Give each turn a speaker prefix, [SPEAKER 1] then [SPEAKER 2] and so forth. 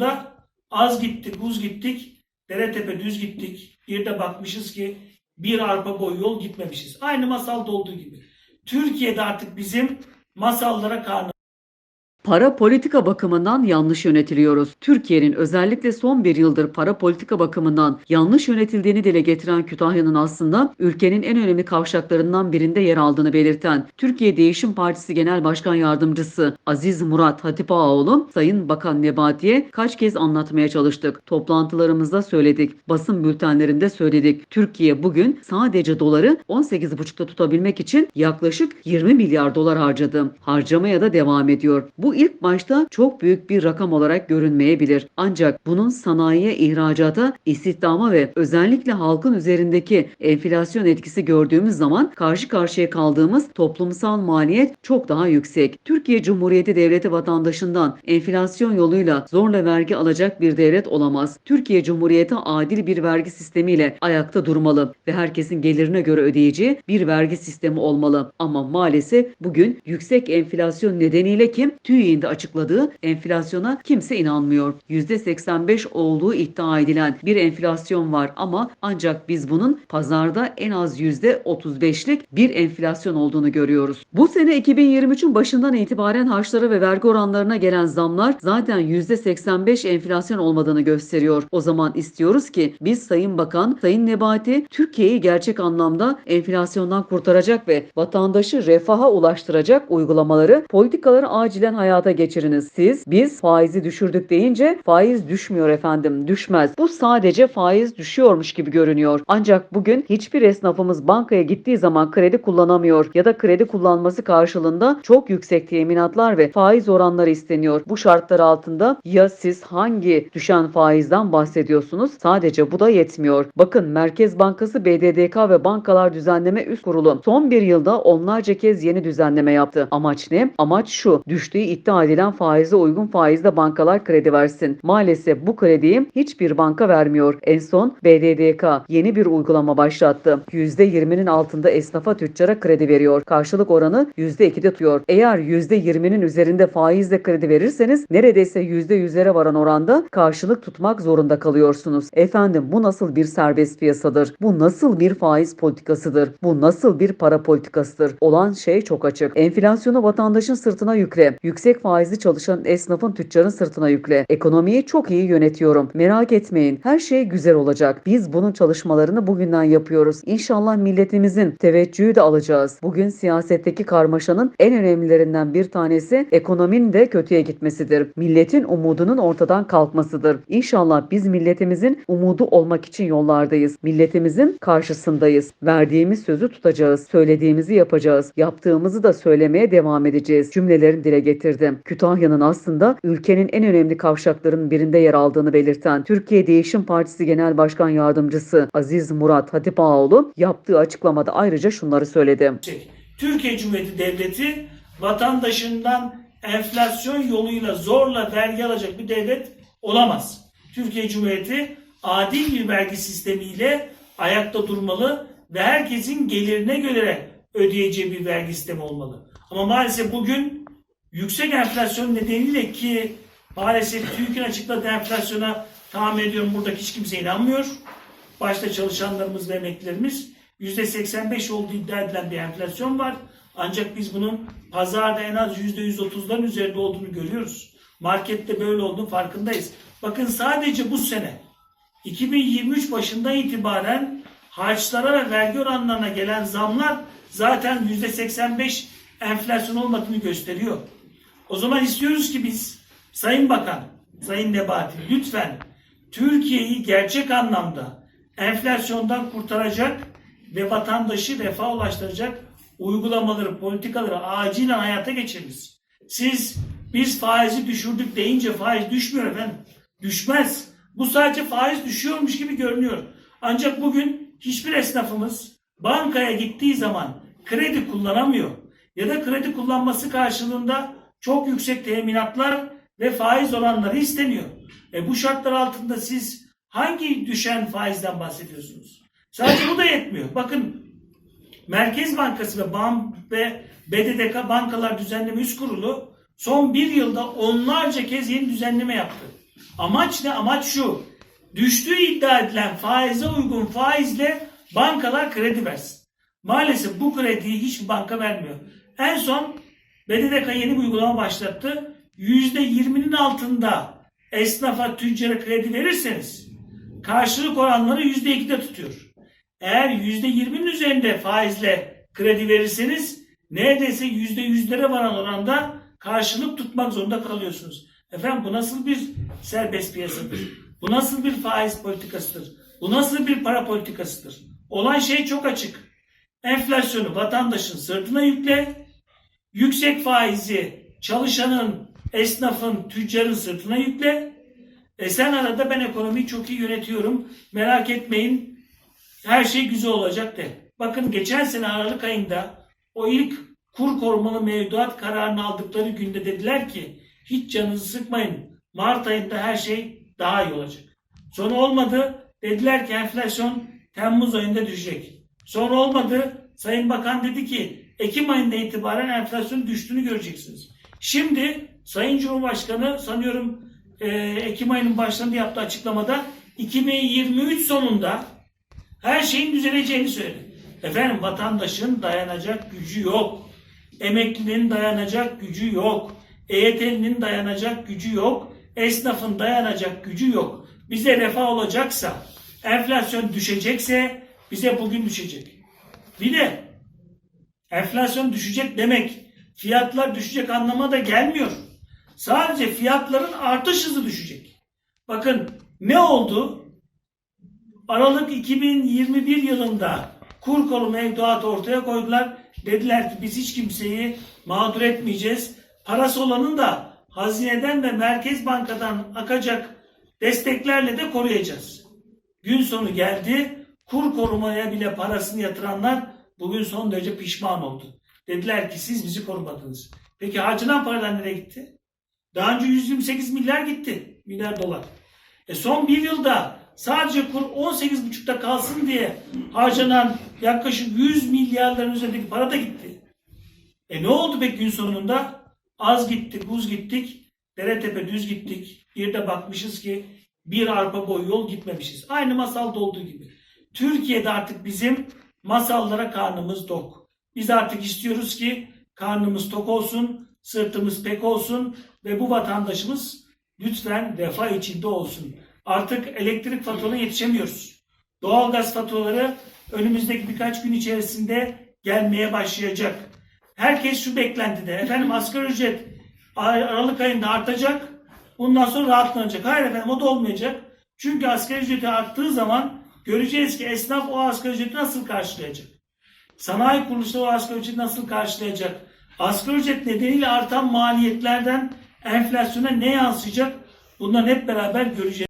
[SPEAKER 1] da az gittik, uz gittik, dere tepe düz gittik. Bir de bakmışız ki bir arpa boy yol gitmemişiz. Aynı masalda olduğu gibi. Türkiye'de artık bizim masallara karnı
[SPEAKER 2] Para politika bakımından yanlış yönetiliyoruz. Türkiye'nin özellikle son bir yıldır para politika bakımından yanlış yönetildiğini dile getiren Kütahya'nın aslında ülkenin en önemli kavşaklarından birinde yer aldığını belirten Türkiye Değişim Partisi Genel Başkan Yardımcısı Aziz Murat Hatip Ağaoğlu, Sayın Bakan Nebati'ye kaç kez anlatmaya çalıştık. Toplantılarımızda söyledik, basın bültenlerinde söyledik. Türkiye bugün sadece doları 18,5'ta tutabilmek için yaklaşık 20 milyar dolar harcadı. Harcamaya da devam ediyor. Bu ilk başta çok büyük bir rakam olarak görünmeyebilir. Ancak bunun sanayiye, ihracata, istihdama ve özellikle halkın üzerindeki enflasyon etkisi gördüğümüz zaman karşı karşıya kaldığımız toplumsal maliyet çok daha yüksek. Türkiye Cumhuriyeti Devleti vatandaşından enflasyon yoluyla zorla vergi alacak bir devlet olamaz. Türkiye Cumhuriyeti adil bir vergi sistemiyle ayakta durmalı ve herkesin gelirine göre ödeyeceği bir vergi sistemi olmalı. Ama maalesef bugün yüksek enflasyon nedeniyle kim TÜİ'nin de açıkladığı enflasyona kimse inanmıyor. %85 olduğu iddia edilen bir enflasyon var ama ancak biz bunun pazarda en az %35'lik bir enflasyon olduğunu görüyoruz. Bu sene 2023'ün başından itibaren harçlara ve vergi oranlarına gelen zamlar zaten %85 enflasyon olmadığını gösteriyor. O zaman istiyoruz ki biz Sayın Bakan, Sayın Nebati Türkiye'yi gerçek anlamda enflasyondan kurtaracak ve vatandaşı refaha ulaştıracak uygulamaları, politikaları acilen hayata geçiriniz. Siz biz faizi düşürdük deyince faiz düşmüyor efendim, düşmez. Bu sadece faiz düşüyormuş gibi görünüyor. Ancak bugün hiçbir esnafımız bankaya gittiği zaman kredi kullanamıyor ya da kredi kullanması karşılığında çok yüksek teminatlar ve faiz oranları isteniyor. Bu şartlar altında ya siz hangi düşen faizden bahsediyorsunuz? Sadece bu da yetmiyor. Bakın Merkez Bankası BDDK ve Bankalar Düzenleme Üst Kurulu son bir yılda onlarca kez yeni düzenleme yaptı. Amaç ne? Amaç şu. Düştüğü iddia edilen faize uygun faizle bankalar kredi versin. Maalesef bu krediyi hiçbir banka vermiyor. En son BDDK yeni bir uygulama başlattı. %20'nin altında esnafa tüccara kredi veriyor. Karşılık oranı %2'de tutuyor. Eğer %20'nin üzerinde faizle kredi verirseniz neredeyse %100'lere varan oranda karşılık tutmak zorunda kalıyorsunuz. Efendim bu nasıl bir serbest piyasadır? Bu nasıl bir faiz politikasıdır? Bu nasıl bir para politikasıdır? Olan şey çok açık. Enflasyonu vatandaşın sırtına yükle. Yüksek faizli çalışan esnafın tüccarın sırtına yükle. Ekonomiyi çok iyi yönetiyorum. Merak etmeyin. Her şey güzel olacak. Biz bunun çalışmalarını bugünden yapıyoruz. İnşallah milletimizin teveccühü de alacağız. Bugün siyasetteki karmaşanın en önemlilerinden bir tanesi ekonominin de kötüye gitmesidir. Milletin umudunun ortadan kalkmasıdır. İnşallah biz milletimizin umudu olmak için yollardayız. Milletimizin karşısındayız. Verdiğimiz sözü tutacağız. Söylediğimizi yapacağız. Yaptığımızı da söylemeye devam edeceğiz. Cümlelerini dile getirdim. Kütahya'nın aslında ülkenin en önemli kavşaklarının birinde yer aldığını belirten Türkiye Değişim Partisi Genel Başkan Yardımcısı Aziz Murat Hatip Ağaoğlu yaptığı açıklamada ayrıca şunları söyledi.
[SPEAKER 1] yüksek. Türkiye Cumhuriyeti Devleti vatandaşından enflasyon yoluyla zorla vergi alacak bir devlet olamaz. Türkiye Cumhuriyeti adil bir vergi sistemiyle ayakta durmalı ve herkesin gelirine göre ödeyeceği bir vergi sistemi olmalı. Ama maalesef bugün yüksek enflasyon nedeniyle ki maalesef TÜİK'in açıkladığı enflasyona tahmin ediyorum buradaki hiç kimse inanmıyor. Başta çalışanlarımız ve emeklilerimiz %85 olduğu iddia edilen bir enflasyon var. Ancak biz bunun pazarda en az %130'ların üzerinde olduğunu görüyoruz. Markette böyle olduğunu farkındayız. Bakın sadece bu sene 2023 başından itibaren harçlara ve vergi oranlarına gelen zamlar zaten %85 enflasyon olmadığını gösteriyor. O zaman istiyoruz ki biz Sayın Bakan, Sayın Nebati lütfen Türkiye'yi gerçek anlamda enflasyondan kurtaracak ve vatandaşı refaha ulaştıracak uygulamaları, politikaları acilen hayata geçiriniz. Siz biz faizi düşürdük deyince faiz düşmüyor efendim. Düşmez. Bu sadece faiz düşüyormuş gibi görünüyor. Ancak bugün hiçbir esnafımız bankaya gittiği zaman kredi kullanamıyor. Ya da kredi kullanması karşılığında çok yüksek teminatlar ve faiz oranları isteniyor. E bu şartlar altında siz hangi düşen faizden bahsediyorsunuz? Sadece bu da yetmiyor. Bakın Merkez Bankası ve BAM ve BDDK Bankalar Düzenleme Üst Kurulu son bir yılda onlarca kez yeni düzenleme yaptı. Amaç ne? Amaç şu. Düştüğü iddia edilen faize uygun faizle bankalar kredi versin. Maalesef bu krediyi hiçbir banka vermiyor. En son BDDK yeni bir uygulama başlattı. %20'nin altında esnafa, tüccara kredi verirseniz karşılık oranları %2'de tutuyor. Eğer %20'nin üzerinde faizle kredi verirseniz neredeyse %100'lere varan oranda karşılık tutmak zorunda kalıyorsunuz. Efendim bu nasıl bir serbest piyasadır? Bu nasıl bir faiz politikasıdır? Bu nasıl bir para politikasıdır? Olan şey çok açık. Enflasyonu vatandaşın sırtına yükle, yüksek faizi çalışanın, esnafın, tüccarın sırtına yükle. E sen arada ben ekonomiyi çok iyi yönetiyorum. Merak etmeyin. Her şey güzel olacak de. Bakın geçen sene Aralık ayında o ilk kur korumalı mevduat kararını aldıkları günde dediler ki hiç canınızı sıkmayın. Mart ayında her şey daha iyi olacak. Sonra olmadı. Dediler ki enflasyon Temmuz ayında düşecek. Sonra olmadı. Sayın Bakan dedi ki Ekim ayında itibaren enflasyon düştüğünü göreceksiniz. Şimdi Sayın Cumhurbaşkanı sanıyorum e, Ekim ayının başlarında yaptığı açıklamada 2023 sonunda her şeyin düzeleceğini söyledi. Efendim vatandaşın dayanacak gücü yok. Emeklinin dayanacak gücü yok. EYT'linin dayanacak gücü yok. Esnafın dayanacak gücü yok. Bize refah olacaksa, enflasyon düşecekse bize bugün düşecek. Bir de enflasyon düşecek demek fiyatlar düşecek anlamına da gelmiyor. Sadece fiyatların artış hızı düşecek. Bakın ne oldu? Aralık 2021 yılında kur kolu mevduat ortaya koydular. Dediler ki biz hiç kimseyi mağdur etmeyeceğiz. Parası olanın da hazineden ve Merkez Banka'dan akacak desteklerle de koruyacağız. Gün sonu geldi. Kur korumaya bile parasını yatıranlar bugün son derece pişman oldu. Dediler ki siz bizi korumadınız. Peki harcanan paralar nereye gitti? Daha önce 128 milyar gitti. Milyar dolar. E son bir yılda sadece kur 18,5'ta kalsın diye harcanan yaklaşık 100 milyarların üzerindeki para da gitti. E ne oldu peki gün sonunda? Az gittik, buz gittik, dere tepe düz gittik. Bir de bakmışız ki bir arpa boyu yol gitmemişiz. Aynı masalda olduğu gibi. Türkiye'de artık bizim masallara karnımız tok. Biz artık istiyoruz ki karnımız tok olsun, sırtımız pek olsun ve bu vatandaşımız lütfen refah içinde olsun. Artık elektrik faturalarına yetişemiyoruz. Doğalgaz faturaları önümüzdeki birkaç gün içerisinde gelmeye başlayacak. Herkes şu beklentide. Efendim asgari ücret Ar- Aralık ayında artacak. Bundan sonra rahatlanacak. Hayır efendim o da olmayacak. Çünkü asgari ücreti arttığı zaman göreceğiz ki esnaf o asgari ücreti nasıl karşılayacak? Sanayi kuruluşları o asgari ücreti nasıl karşılayacak? Asgari ücret nedeniyle artan maliyetlerden enflasyona ne yansıyacak? Bunları hep beraber göreceğiz.